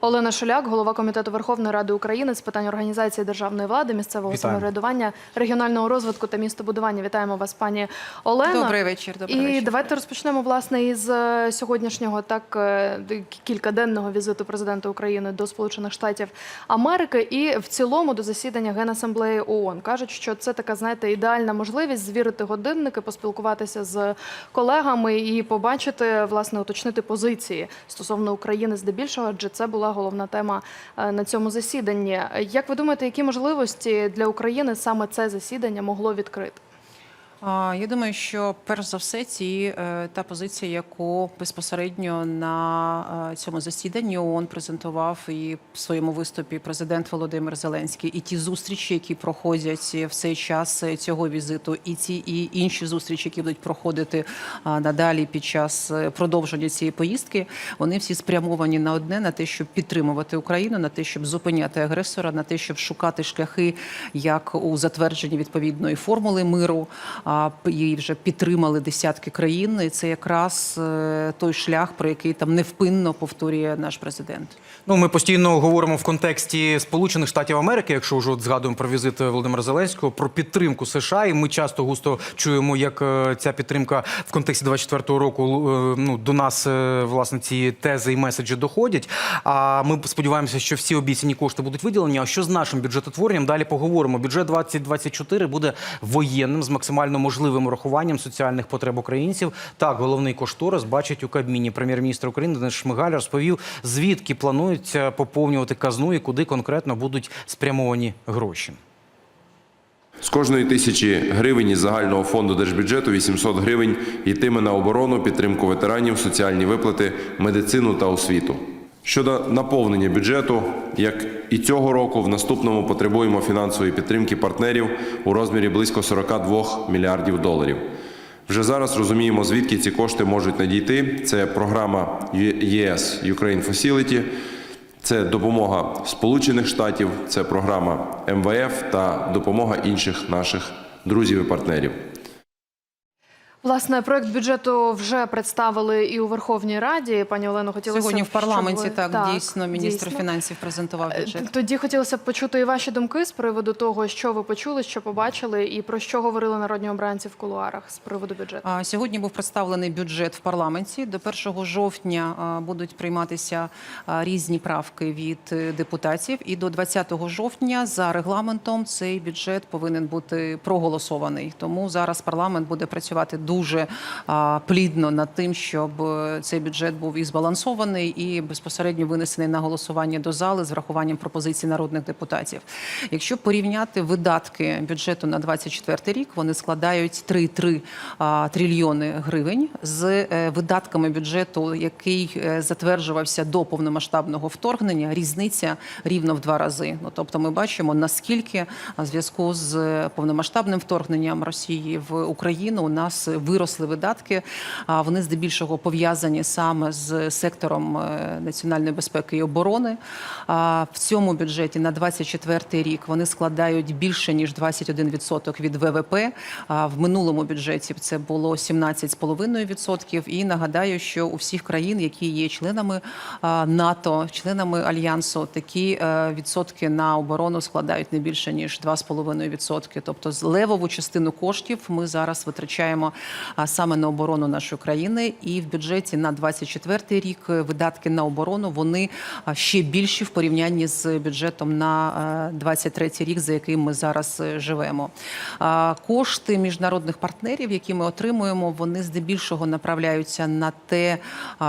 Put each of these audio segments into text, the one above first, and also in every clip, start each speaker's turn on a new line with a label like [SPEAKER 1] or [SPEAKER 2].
[SPEAKER 1] Олена Шуляк, голова комітету Верховної Ради України з питань організації державної влади, місцевого
[SPEAKER 2] Вітаємо.
[SPEAKER 1] самоврядування, регіонального розвитку та містобудування. Вітаємо вас, пані Олено.
[SPEAKER 3] Добрий вечір. Добрий
[SPEAKER 1] І
[SPEAKER 3] вечір.
[SPEAKER 1] давайте розпочнемо власне із е, сьогоднішнього так е, кількаденного візиту президента України до Сполучених Штатів Америки і в цілому до засідання Генасамблеї ООН. кажуть, що це така, знаєте, ідеальна можливість звірити годинники, поспілкуватися з колегами і побачити, власне, уточнити позиції стосовно України здебільшого, адже це була головна тема е, на цьому засіданні. Як ви думаєте, які можливості для України саме це засідання могло відкрити?
[SPEAKER 3] Я думаю, що перш за все ці е, та позиція, яку безпосередньо на е, цьому засіданні ООН презентував і в своєму виступі президент Володимир Зеленський, і ті зустрічі, які проходять в цей час цього візиту, і ці і інші зустрічі, які будуть проходити надалі під час е, продовження цієї поїздки, вони всі спрямовані на одне на те, щоб підтримувати Україну, на те, щоб зупиняти агресора, на те, щоб шукати шляхи, як у затвердженні відповідної формули миру. Її вже підтримали десятки країн. І це якраз е, той шлях, про який там невпинно повторює наш президент.
[SPEAKER 2] Ну, ми постійно говоримо в контексті Сполучених Штатів Америки, якщо вже от згадуємо про візит Володимира Зеленського, про підтримку США. І ми часто густо чуємо, як е, ця підтримка в контексті 24-го року е, ну, до нас е, власне ці тези і меседжі доходять. А ми сподіваємося, що всі обіцяні кошти будуть виділені. А що з нашим бюджетотворенням? Далі поговоримо. Бюджет 2024 буде воєнним з максимально можливим урахуванням соціальних потреб українців. Так, головний кошторис бачить у Кабміні. Прем'єр-міністр України Денис Шмигаль розповів, звідки планується поповнювати казну і куди конкретно будуть спрямовані гроші.
[SPEAKER 4] З кожної тисячі гривень із загального фонду держбюджету 800 гривень йтиме на оборону, підтримку ветеранів, соціальні виплати, медицину та освіту. Щодо наповнення бюджету, як і цього року, в наступному потребуємо фінансової підтримки партнерів у розмірі близько 42 мільярдів доларів. Вже зараз розуміємо, звідки ці кошти можуть надійти. Це програма ЄС Ukraine Facility, це допомога Сполучених Штатів, це програма МВФ та допомога інших наших друзів і партнерів.
[SPEAKER 1] Власне, проект бюджету вже представили і у Верховній Раді. Пані Олено, хотілося
[SPEAKER 3] Сьогодні в парламенті
[SPEAKER 1] щоб ви-
[SPEAKER 3] так, дійсно міністр
[SPEAKER 1] дійсно.
[SPEAKER 3] фінансів презентував
[SPEAKER 1] Е,
[SPEAKER 3] бюджет.
[SPEAKER 1] Тоді хотілося б почути і ваші думки з приводу того, що ви почули, що побачили, і про що говорили народні обранці в кулуарах з приводу бюджету.
[SPEAKER 3] Сьогодні був представлений бюджет в парламенті. До 1 жовтня будуть прийматися різні правки від е, депутатів. І до 20 жовтня за регламентом цей бюджет повинен бути проголосований. Тому зараз парламент буде працювати дуже плідно над тим, щоб е, цей бюджет був і збалансований, і безпосередньо винесений на голосування до зали з врахуванням пропозицій народних депутатів. Якщо порівняти видатки бюджету на 24 рік, вони складають 3,3 а, трильйони гривень з е, видатками бюджету, який е, затверджувався до повномасштабного вторгнення. Різниця рівно в два рази. Ну тобто, ми бачимо наскільки в зв'язку з повномасштабним вторгненням Росії в Україну у нас виросли видатки. А вони здебільшого пов'язані саме з сектором е, національної безпеки і оборони. А в цьому бюджеті на 24 рік вони складають більше ніж 21% від ВВП. А в минулому бюджеті це було 17,5%. І нагадаю, що у всіх країн, які є членами НАТО, членами альянсу, такі е, відсотки на оборону складають не більше ніж 2,5%. Тобто з левову частину коштів ми зараз витрачаємо саме на оборону нашої країни. І в бюджеті на 24 рік е, видатки на оборону вони ще більші в порівнянні з бюджетом на 23 рік, за яким ми зараз е, живемо. Кошти міжнародних партнерів, які ми отримуємо, вони здебільшого направляються на те,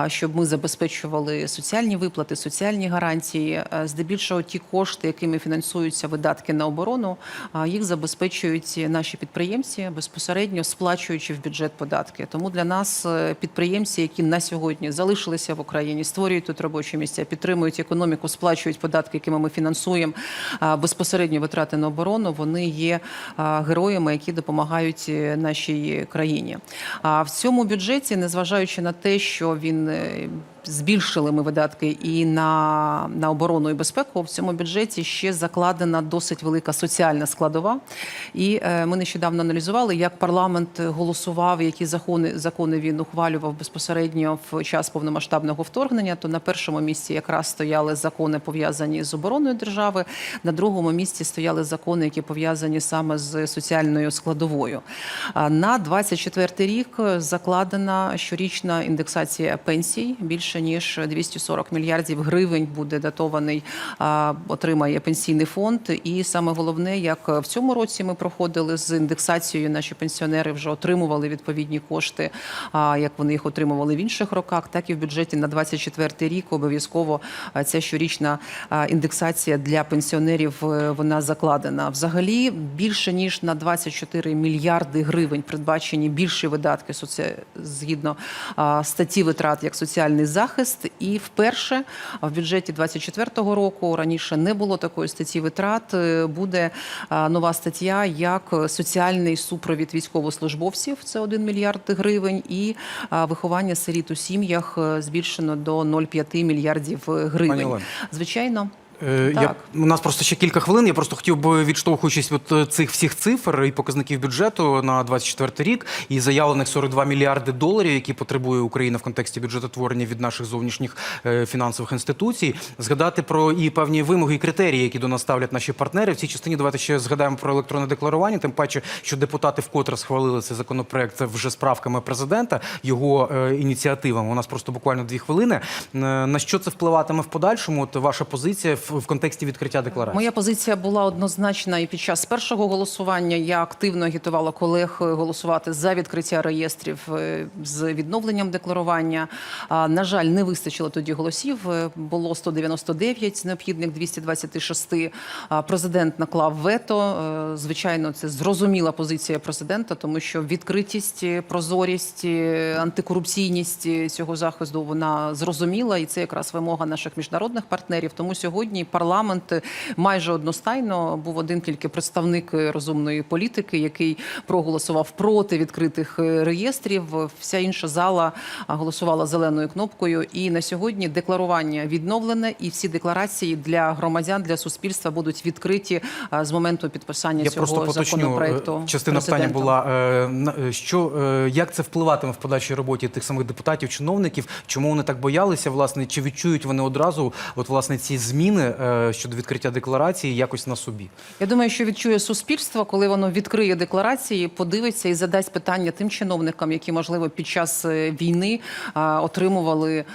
[SPEAKER 3] щоб ми забезпечували соціальні виплати, соціальні гарантії. Е, Здебільшого ті кошти, якими фінансуються видатки на оборону, їх забезпечують наші підприємці безпосередньо сплачуючи в бюджет податки. Тому для нас е, підприємці, які на сьогодні залишилися в Україні, створюють тут робочі місця, підтримують економіку, сплачують податки, якими ми фінансуємо безпосередньо витрати на оборону. Вони є героями, які допомагають е, нашій країні. А в цьому бюджеті, незважаючи на те, що він е, збільшили ми видатки і на, на оборону і безпеку. В цьому бюджеті ще закладена досить велика соціальна складова. І е, ми нещодавно аналізували, як парламент голосував, які закони закони він ухвалював безпосередньо в час повномасштабного вторгнення. То на першому місці якраз стояли закони пов'язані з обороною держави. На другому місці стояли закони, які пов'язані саме з соціальною складовою. На 24 рік закладена щорічна індексація пенсій. Більше ніж 240 мільярдів гривень буде датований, отримає пенсійний фонд. І саме головне, як в цьому році ми проходили з індексацією, наші пенсіонери вже отримували відповідні кошти, як вони їх отримували в інших роках, так і в бюджеті на 24 рік обов'язково ця щорічна індексація для пенсіонерів е, вона закладена. Взагалі більше ніж на 24 мільярди гривень передбачені більші видатки згідно статті витрат як соціальний захист. І вперше в бюджеті 24 року раніше не було такої статті витрат. е, Буде нова стаття як соціальний супровід військовослужбовців. Це 1 мільярд гривень, і виховання сиріт у сім'ях е, збільшено до 0,5 мільярдів гривень. Звичайно.
[SPEAKER 2] Е, Я, у нас просто ще кілька хвилин. Я просто хотів би відштовхуючись від е, цих всіх цифр і показників бюджету на 24 рік і заявлених 42 мільярди доларів, які потребує Україна в контексті бюджетотворення від наших зовнішніх е, фінансових інституцій, згадати про і певні вимоги і критерії, які до нас ставлять наші партнери. В цій частині давайте ще згадаємо про електронне декларування. Тим паче, що депутати вкотре схвалили цей законопроект вже з правками президента, його е, ініціативами. У нас просто буквально дві хвилини. На що це впливатиме в подальшому? От ваша позиція в, контексті відкриття декларації?
[SPEAKER 3] Моя позиція була однозначна і під час першого голосування я активно агітувала колег е, голосувати за відкриття реєстрів е, з відновленням декларування. На жаль, не вистачило тоді голосів. Е, Було 199 з необхідних 226. А, Президент наклав вето. Звичайно, це зрозуміла позиція президента, тому що відкритість, прозорість, антикорупційність цього захисту вона зрозуміла, і це якраз вимога наших міжнародних партнерів. Тому сьогодні парламент е, майже одностайно був один тільки представник е, розумної політики, який проголосував проти відкритих е, реєстрів. Вся інша зала голосувала зеленою кнопкою. І на сьогодні декларування відновлене, і всі декларації для громадян для суспільства будуть відкриті з моменту підписання
[SPEAKER 2] Я
[SPEAKER 3] цього
[SPEAKER 2] просто
[SPEAKER 3] законопроекту.
[SPEAKER 2] частина питання була що як це впливатиме в подальшій роботі тих самих депутатів, чиновників? Чому вони так боялися? Власне, чи відчують вони одразу от власне ці зміни е, щодо відкриття декларації якось на собі?
[SPEAKER 3] Я думаю, що відчує суспільство, коли воно відкриє декларації, подивиться і задасть питання тим чиновникам, які можливо під час е, війни отримували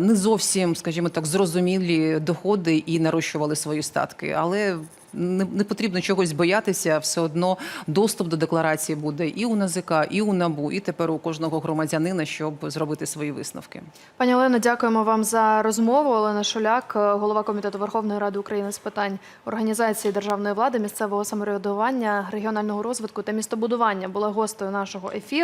[SPEAKER 3] не зовсім, скажімо так, зрозумілі доходи і нарощували свої статки, але. Не, не потрібно чогось боятися, все одно доступ до декларації буде і у НАЗК, і у НАБУ, і тепер у кожного громадянина, щоб зробити свої висновки.
[SPEAKER 1] Пані Олено, дякуємо вам за розмову. Олена Шуляк, голова комітету Верховної Ради України з питань організації державної влади, місцевого самоврядування, регіонального розвитку та містобудування, була гостею нашого ефіру.